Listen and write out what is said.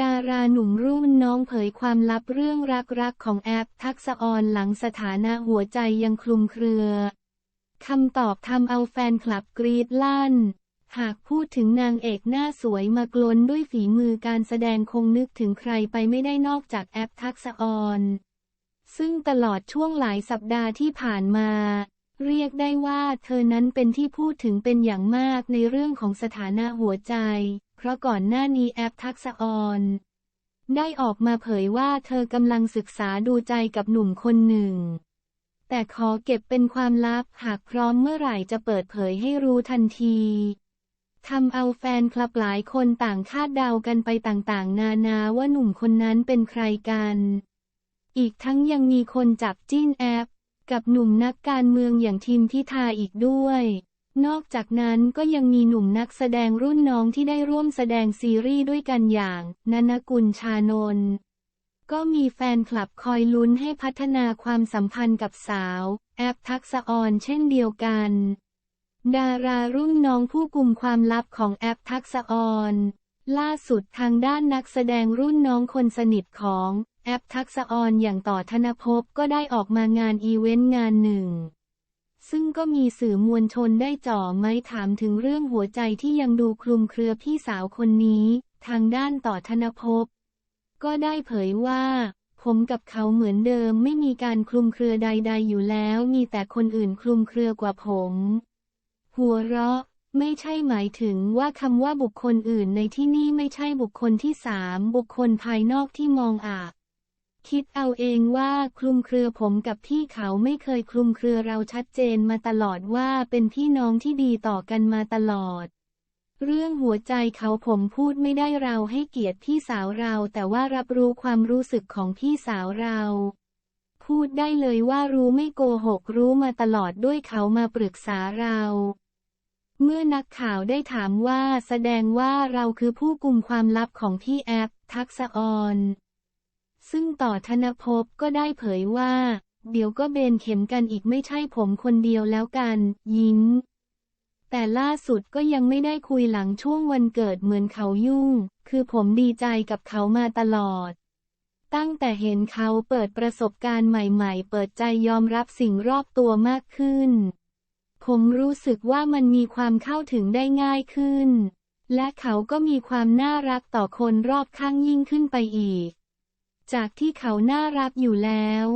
ดาราหนุ่มรุ่นน้องเผยความลับเรื่องรักๆของแอปทักษะออนหลังสถานะหัวใจยังคลุมเครือ คำตอบทำเอาแฟนคลับกรีดลั่น หากพูดถึงนางเอกหน้าสวยมากลนด้วยฝีมือการแสดงคงนึกถึงใครไปไม่ได้นอกจากแอปทักษะออนซึ่งตลอดช่วงหลายสัปดาห์ที่ผ่านมา เรียกได้ว่าเธอนั้นเป็นที่พูดถึงเป็นอย่างมากในเรื่องของสถานะหัวใจ เพราะก่อนหน้านี้แอปทักษะออนได้ออกมาเผยว่าเธอกำลังศึกษาดูใจกับหนุ่มคนหนึ่ง แต่ขอเก็บเป็นความลับหากพร้อมเมื่อไหร่จะเปิดเผยให้รู้ทันทีทำเอาแฟนคลับหลายคนต่างคาดเดากันไปต่างๆ นานาว่าหนุ่มคนนั้นเป็นใครกัน อีกทั้งยังมีคนจับจิ้นแอป กับหนุ่มนักการเมืองอย่างทีมพิธาอีกด้วย นอกจากนั้นก็ยังมีหนุ่มนักแสดงรุ่นน้องที่ได้ร่วมแสดงซีรีส์ด้วยกันอย่างนันกุลชานนท์ก็มีแฟนคลับคอยลุ้นให้พัฒนาความสัมพันธ์กับสาว แอปทักษะออนเช่นเดียวกัน ดารารุ่นน้องผู้กุมความลับของแอปทักษะออนล่าสุดทางด้านนักแสดงรุ่นน้องคนสนิทของแอปทักษะออนอย่างต่อธนภพก็ได้ออกมางานอีเวนต์งานหนึ่ง ซึ่งก็มีสื่อมวลชนได้จ่อไม้ถามถึงเรื่องหัวใจที่ยังดูคลุมเครือพี่สาวคนนี้ ทางด้านต่อธนภพ ก็ได้เผยว่า ผมกับเขาเหมือนเดิมไม่มีการคลุมเครือใด ๆ อยู่แล้ว มีแต่คนอื่นคลุมเครือกว่าผม หัวเราะไม่ใช่หมายถึงว่าคำว่าบุคคลอื่นในที่นี่ไม่ใช่บุคคลที่สามบุคคลภายนอกที่มองอา คิดเอาเองว่าคลุมเครือผมกับพี่เขาไม่เคยคลุมเครือเราชัดเจนมาตลอดว่าเป็นพี่น้องที่ดีต่อกันมาตลอด เรื่องหัวใจเขาผมพูดไม่ได้เราให้เกียรติพี่สาวเรา แต่ว่ารับรู้ความรู้สึกของพี่สาวเรา พูดได้เลยว่ารู้ไม่โกหกรู้มาตลอดด้วยเขามาปรึกษาเราเมื่อนักข่าวได้ถามว่าแสดงว่าเราคือผู้กุมความลับของพี่แอปทักษออน ซึ่งต่อธนภพก็ได้เผยว่า เดี๋ยวก็เบนเข็มกันอีกไม่ใช่ผมคนเดียวแล้วกัน ยิ้ม แต่ล่าสุดก็ยังไม่ได้คุยหลังช่วงวันเกิดเหมือนเขายุ่ง คือผมดีใจกับเขามาตลอด ตั้งแต่เห็นเขาเปิดประสบการณ์ใหม่ๆ เปิดใจยอมรับสิ่งรอบตัวมากขึ้น ผมรู้สึกว่ามันมีความเข้าถึงได้ง่ายขึ้น และเขาก็มีความน่ารักต่อคนรอบข้างยิ่งขึ้นไปอีก จากที่เขาน่ารักอยู่แล้ว